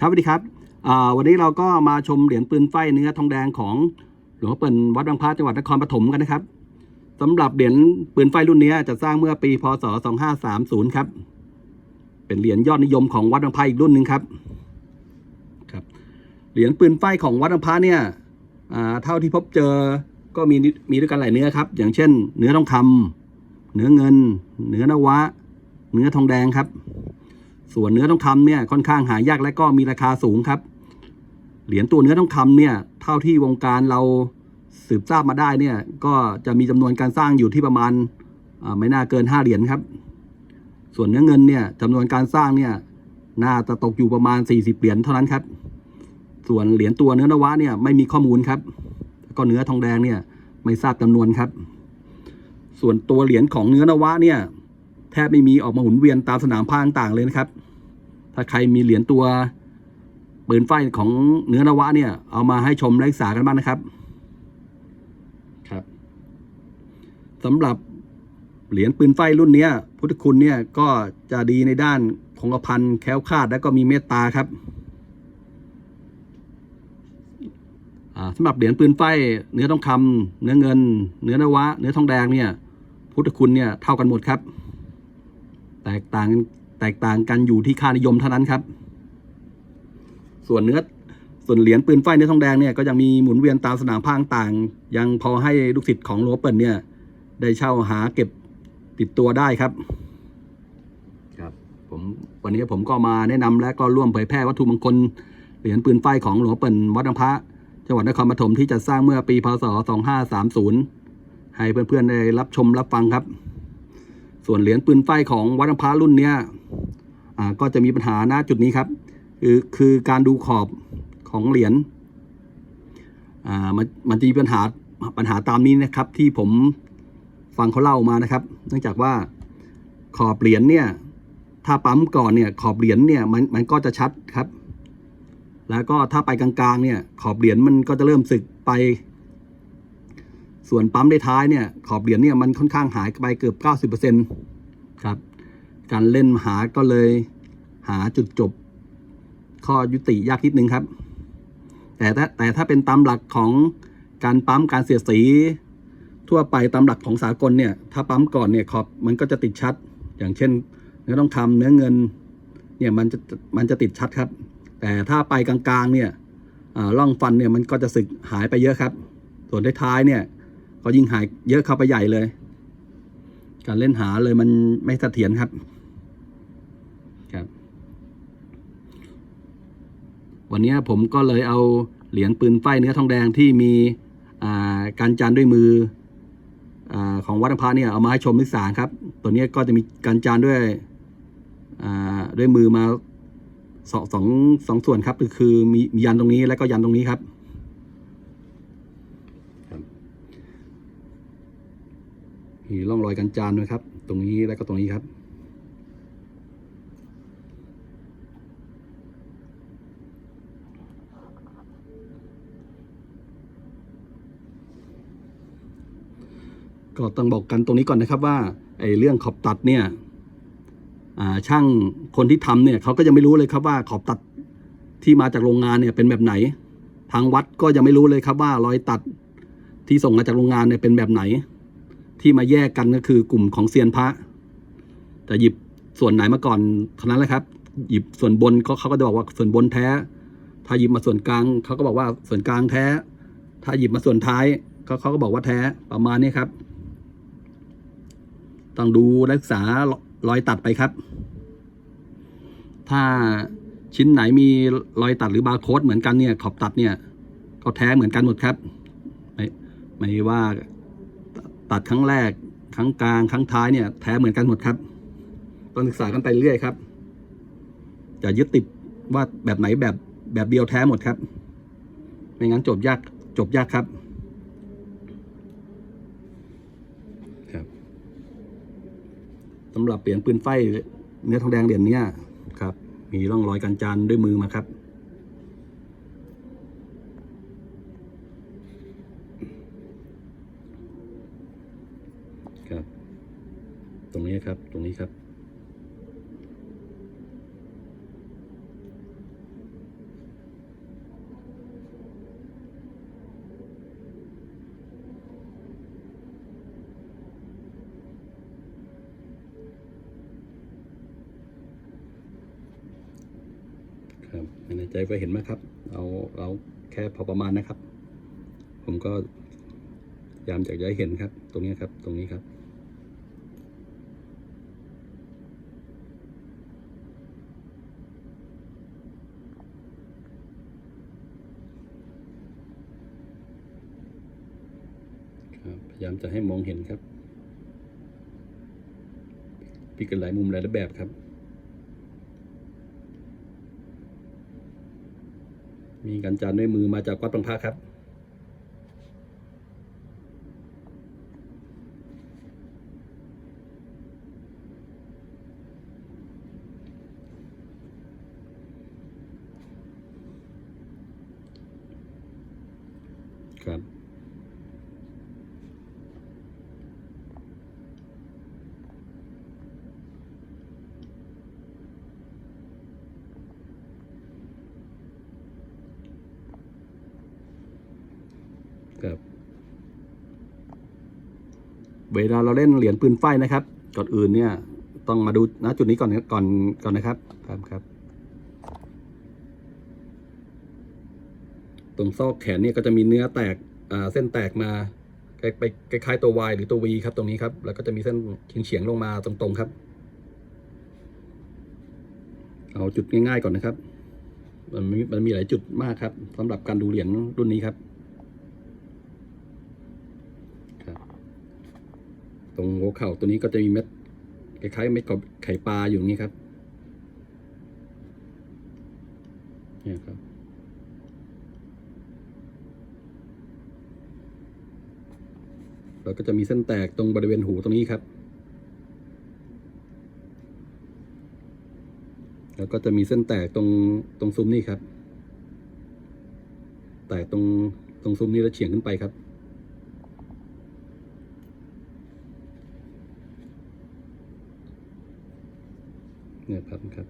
ครับสวัสดีครับวันนี้เราก็มาชมเหรียญปืนไฟเนื้อทองแดงของหลวงพ่อเปิ่นวัดบางพระจังหวัดนครปฐมกันนะครับสำหรับเหรียญปืนไฟรุ่นนี้จะสร้างเมื่อปีพศ 2530 ครับ เป็นเหรียญยอดนิยมของวัดบางพระอีกรุ่นหนึ่งครับครับ เหรียญปืนไฟของวัดบางพระเนี่ยเท่าที่พบเจอก็มีมีด้วยกันหลายเนื้อครับ อย่างเช่น เนื้อทองคำเนื้อเงิน เนื้อนวะ เนื้อทองแดงครับ ส่วนเนื้อทองคำเนี่ยค่อนข้างหายากและก็มีราคาสูงครับ เหรียญตัวเนื้อทองคำเนี่ย เท่าที่วงการเราสืบทราบมาได้เนี่ย ก็จะมีจำนวนการสร้างอยู่ที่ประมาณไม่น่าเกิน5เหรียญครับ ส่วนเนื้อเงินเนี่ยจำนวนการสร้างเนี่ย น่าจะตกอยู่ประมาณ 40 เหรียญเท่านั้นครับ ส่วนเหรียญตัวเนื้อนวะเนี่ยไม่มีข้อมูลครับก็เนื้อทองแดงเนี่ย ไม่ทราบจำนวนครับ ส่วนตัวเหรียญของเนื้อนวะเนี่ย แทบไม่มีออกมาหมุนเวียนตามสนามผ้าต่างๆเลยนะครับ ถ้าใครมีเหรียญตัวปืนไฟของเนื้อนวะเนี่ย เอามาให้ชมและศึกษากันบ้างนะครับ ครับสำหรับเหรียญปืนไฟรุ่นเนี้ย พุทธคุณเนี่ยก็จะดีในด้านคงกระพันแคล้วคลาดและก็มีเมตตาครับอ่าสำหรับเหรียญปืนไฟเนื้อทองคำเนื้อเงิน เนื้อนวะ เนื้อทองแดงเนี่ย พุทธคุณเนี่ยเท่ากันหมดครับ แตกต่าง แตกต่างกันอยู่ที่ค่านิยมเท่านั้นครับ ส่วนเนื้อส่วนเหรียญปืนไฟเนื้อทองแดงเนี่ยก็ยังมีหมุนเวียนตามสนามภาคต่างๆยังพอให้ลูกศิษย์ของหลวงพ่อเปิ่นเนี่ย ได้เช่าหาเก็บติดตัวได้ครับ ครับ ผมวันนี้ผมก็มาแนะนำและก็ร่วมเผยแพร่วัตถุมงคลเหรียญปืนไฟของหลวงพ่อเปิ่นวัดอังพระจังหวัดนครปฐมที่จัดสร้างเมื่อปีพศ 2530 ให้เพื่อนๆได้รับชมรับฟังครับ ส่วนเหรียญปืนไฟของวัดอังพระรุ่นเนี้ยอ่า ก็จะมีปัญหาณจุดนี้ครับ คือคือการดูขอบของเหรียญมันมันจะมีปัญหาปัญหาตามนี้นะครับ ที่ผมฟังเขาเล่ามานะครับ เนื่องจากว่าขอบเหรียญเนี่ย ถ้าปั๊มก่อนเนี่ย ขอบเหรียญเนี่ยมันมันก็จะชัดครับ แล้วก็ถ้าไปกลางๆ เนี่ย ขอบเหรียญมันก็จะเริ่มสึกไป ส่วนปั๊มในท้ายเนี่ย ขอบเหรียญเนี่ยมันค่อนข้างหายไปเกือบ 90%ครับ การเล่นหาก็เลยหาจุดจบ ข้อยุติยากนิดนึงครับ แต่ถ้าแต่ถ้าเป็นตามหลักของการปั๊มการเสียดสี ทั่วไปตามหลักของสากลเนี่ย ถ้าปั๊มก่อนเนี่ยขอบมันก็จะติดชัด อย่างเช่นเนื้อต้องคำเนื้อเงินเนี่ยมันจะมันจะติดชัดครับ แต่ถ้าไปกลางๆเนี่ยอ่าร่องฟันเนี่ยมันก็จะสึกหายไปเยอะครับ ส่วนท้ายๆเนี่ยก็ยิ่งหายเยอะเข้าไปใหญ่เลย การเล่นหาเลยมันไม่เสถียรครับ วันนี้ผมก็เลยเอาเหรียญปืนไฟเนื้อทองแดงที่มีการจานด้วยมืออของวัดอังพระเนี่ยเอามาให้ชมศึกษาครับ ตัวนี้ก็จะมีการจานด้วยด้วยมือมาสองสองสองส่วนครับคือคือมีมียันตรงนี้และก็ยันตรงนี้ครับ มีร่องรอยการจานด้วยครับ ตรงนี้แล้วก็ตรงนี้ครับ ก็ต้องบอกกันตรงนี้ก่อนนะครับว่าไอ้เรื่องขอบตัดเนี่ยช่างคนที่ทำเนี่ยเขาก็ยังไม่รู้เลยครับว่าขอบตัดที่มาจากโรงงานเนี่ยเป็นแบบไหน ทางวัดก็ยังไม่รู้เลยครับว่ารอยตัดที่ส่งมาจากโรงงานเนี่ยเป็นแบบไหน ที่มาแยกกันก็คือกลุ่มของเซียนพระแต่หยิบส่วนไหนมาก่อนเท่านั้นแหละครับ หยิบส่วนบนเขาเขาก็จะบอกว่าส่วนบนแท้ ถ้าหยิบมาส่วนกลางเขาก็บอกว่าส่วนกลางแท้ ถ้าหยิบมาส่วนท้ายเขาเขาก็บอกว่าแท้ประมาณนี้ครับ ต้องดูรักษารอยตัดไปครับ ถ้าชิ้นไหนมีรอยตัดหรือบาร์โค้ดเหมือนกันเนี่ย ขอบตัดเนี่ย ก็แท้เหมือนกันหมดครับ ไม่ไม่ว่าตัดครั้งแรก ครั้งกลาง ครั้งท้ายเนี่ย แท้เหมือนกันหมดครับ ต้องศึกษากันไปเรื่อยครับ จะยึดติดว่าแบบไหนแบบแบบเดียวแท้หมดครับ ไม่งั้นจบยากจบยากครับครับ สำหรับเหรียญปืนไฟเนื้อทองแดงเหรียญเนี้ยครับ มีร่องรอยการจานด้วยมือมาครับ ครับ ตรงนี้ครับตรงนี้ครับ ครับ ไม่แน่ใจว่าเห็นไหมครับ เอาเราแค่พอประมาณนะครับ ผมก็พยายามอยากจะให้เห็นครับ ตรงนี้ครับ ตรงนี้ครับ พยายามจะให้มองเห็นครับพิกันหลายมุมหลายรูปแบบครับ มีกันจานด้วยมือมาจากวัดบางพระครับ ครับ ครับเวลาเราเล่นเหรียญปืนไฟนะครับ ก่อนอื่นเนี่ย ต้องมาดูนะจุดนี้ก่อนก่อนก่อนนะครับครับครับ ตรงซอกแขนเนี่ยก็จะมีเนื้อแตกอ่าเส้นแตกมาคล้ายไปคล้ายๆตัว Y หรือตัว V ครับ ตรงนี้ครับ แล้วก็จะมีเส้นเฉียงๆลงมาตรงๆครับ เอาจุดง่ายๆก่อนนะครับ มันมีมันมีหลายจุดมากครับสำหรับการดูเหรียญรุ่นนี้ครับ ตรงหัวเข่าตัวนี้ก็จะมีเม็ดคล้ายๆเม็ดกับไข่ปลาอยู่นี้ครับเนี่ยครับแล้วก็จะมีเส้นแตกตรงบริเวณหูตรงนี้ครับ แล้วก็จะมีเส้นแตกตรงตรงซุ้มนี่ครับ แตกตรงตรงซุ้มนี้แล้วเฉียงขึ้นไปครับี่ยครับครับ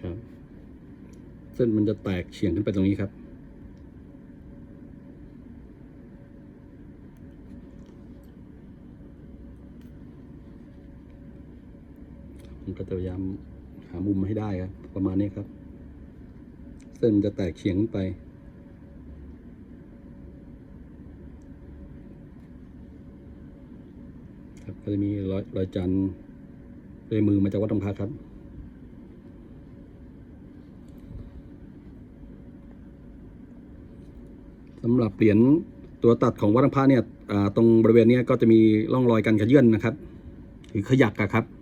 ครับเส้นมันจะแตกเฉียงขึ้นไปตรงนี้ครับผมก็จะพยายามุมมาให้ได้ครับ ประมาณนี้ครับ เส้นจะแตกเฉียงไป ครับก็จะมีรอยรอยจันด้วยมือมาจากวัดตรงพระครับสำหรับเหรียญตัวตัดของวัดอังพระเนี่ยตรงบริเวณนี้ก็จะมีร่องรอยการขยื่นนะครับ หรือขยักอะครับครับ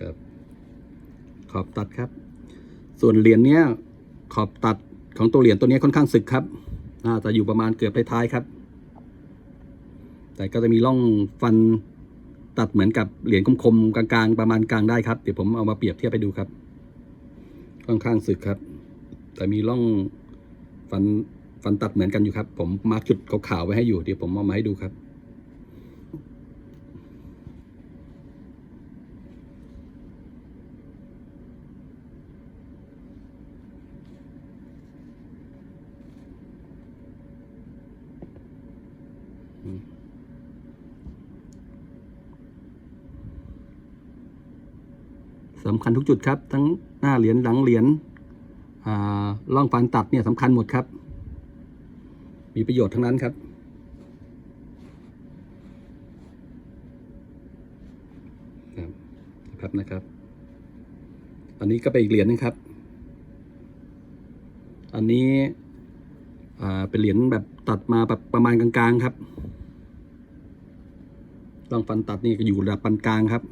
ครับ ขอบตัดครับ ส่วนเหรียญเนี้ย ขอบตัดของตัวเหรียญตัวนี้ค่อนข้างสึกครับน่าจะอยู่ประมาณเกือบท้ายๆครับ แต่ก็จะมีร่องฟันตัดเหมือนกับเหรียญคมๆกลางๆ ประมาณกลางได้ครับ เดี๋ยวผมเอามาเปรียบเทียบไปดูครับ ค่อนข้างสึกครับ แต่มีร่องฟันฟันตัดเหมือนกันอยู่ครับ ผมมาร์กจุดขาวๆไว้ให้อยู่ เดี๋ยวผมเอามาให้ดูครับ สำคัญทุกจุดครับ ทั้งหน้าเหรียญหลังเหรียญอ่าล่องฟันตัดเนี่ยสำคัญหมดครับ มีประโยชน์ทั้งนั้นครับ ครับครับนะครับ อันนี้ก็เป็นอีกเหรียญนึงครับ อันนี้อ่าเป็นเหรียญแบบตัดมาแบบประมาณกลางๆครับล่องฟันตัดนี่ก็อยู่ระดับปานกลางครับ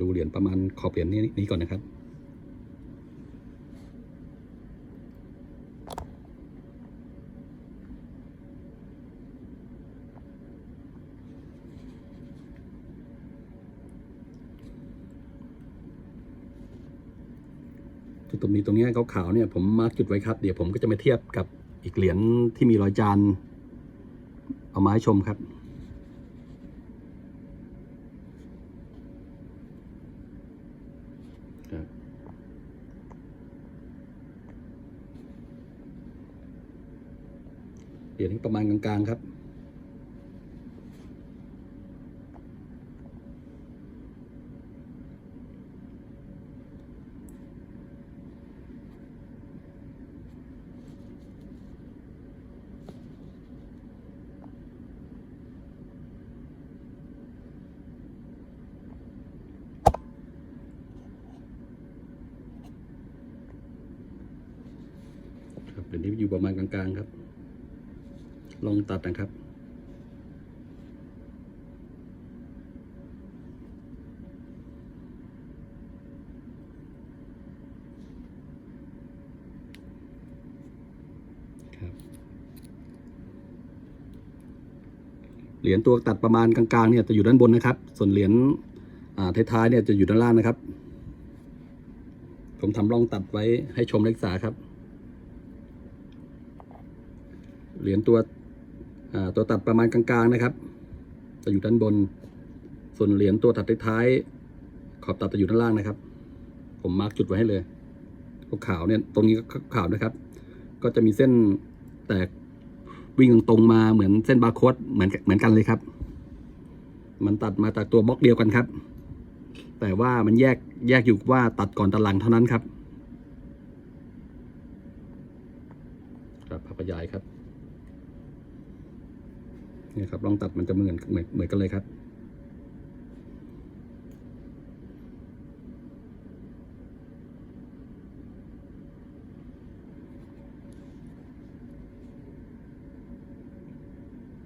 ดูเหรียญประมาณขอบเหรียญนี้นี้ก่อนนะครับจุดตรงนี้ตรงนี้ขาวๆเนี่ยผมมาจุดไว้ครับ เดี๋ยวผมก็จะมาเทียบกับอีกเหรียญที่มีรอยจานเอามาให้ชมครับ เหรียญนี้ประมาณกลางๆครับเหรียญนี้อยู่ประมาณกลางๆครับ ลองตัดนะครับ เหรียญตัวตัดประมาณกลางๆเนี่ยจะอยู่ด้านบนนะครับ ส่วนเหรียญท้ายๆเนี่ยจะอยู่ด้านล่างนะครับ ผมทำร่องตัดไว้ให้ชมนักศึกษาครับ เหรียญตัว ตัวตัดประมาณกลางๆนะครับ จะอยู่ด้านบน ส่วนเหรียญตัวตัดท้ายๆขอบตัดจะอยู่ด้านล่างนะครับ ผมมาร์กจุดไว้ให้เลยขาวเนี่ยตรงนี้ก็ขาวนะครับ ก็จะมีเส้นแตกวิ่งตรงๆมาเหมือนเส้นบาร์โค้ดเหมือนเหมือนกันเลยครับ มันตัดมาจากตัวบล็อกเดียวกันครับ แต่ว่ามันแยกแยกอยู่ว่าตัดก่อนตัดหลังเท่านั้นครับ ครับพับขยายครับ นี่ครับลองตัดมันจะเหมือนเหมือนเหมือนกันเลยครับ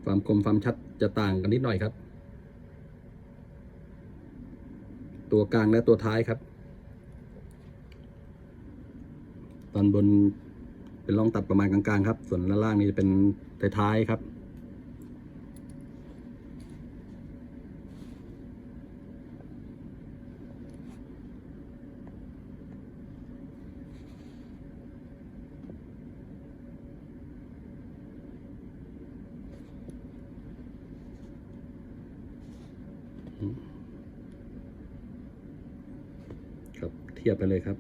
ความคมความชัดจะต่างกันนิดหน่อยครับ ตัวกลางและตัวท้ายครับ ตอนบนเป็นร่องตัดประมาณกลางๆครับ ส่วนด้านล่างนี่จะเป็นท้ายๆครับ ครับ เทียบไปเลยครับ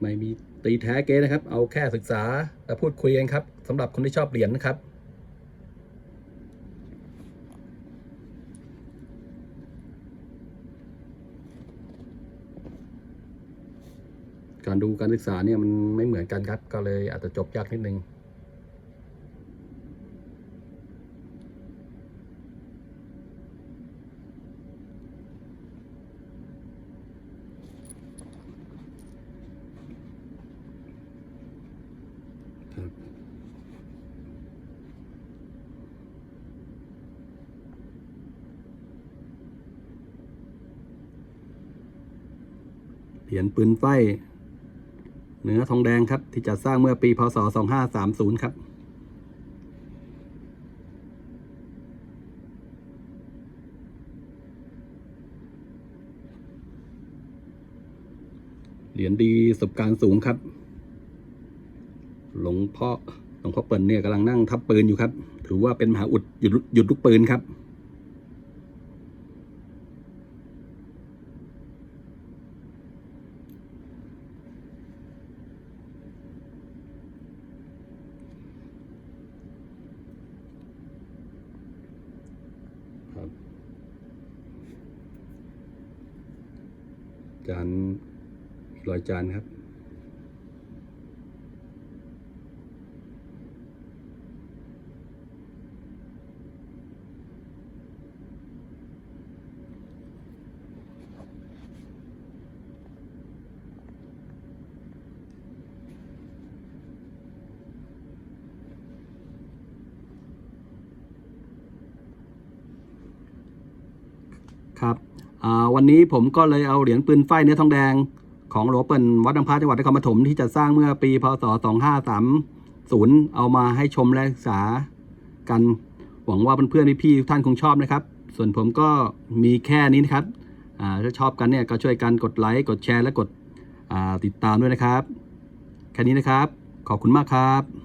ไม่มีตีแท้เก๊นะครับ เอาแค่ศึกษาและพูดคุยกันครับสำหรับคนที่ชอบเหรียญนะครับการดูการศึกษาเนี่ยมันไม่เหมือนกันครับ ก็เลยอาจจะจบยากนิดนึง เหรียญปืนไฟเนื้อทองแดงครับ ที่จัดสร้างเมื่อปีพศ 2530 ครับ เหรียญดีประสบการณ์สูงครับ หลวงพ่อหลวงพ่อเปิ่นเนี่ยกำลังนั่งทับปืนอยู่ครับ ถือว่าเป็นมหาอุดหยุดหยุดลูกปืนครับ จานอีกร้อยจานครับ ครับ วันนี้ผมก็เลยเอาเหรียญปืนไฟเนื้อทองแดงของหลวงเปิ่นวัดดังพระจังหวัดนครปฐมที่จะสร้างเมื่อปีพศ 2530 เอามาให้ชมและศึกษากัน หวังว่าเพื่อนๆพี่ๆทุกท่านคงชอบนะครับ ส่วนผมก็มีแค่นี้นะครับถ้าชอบกันเนี่ยก็ช่วยกันกดไลค์กดแชร์และกดติดตามด้วยนะครับ แค่นี้นะครับ ขอบคุณมากครับ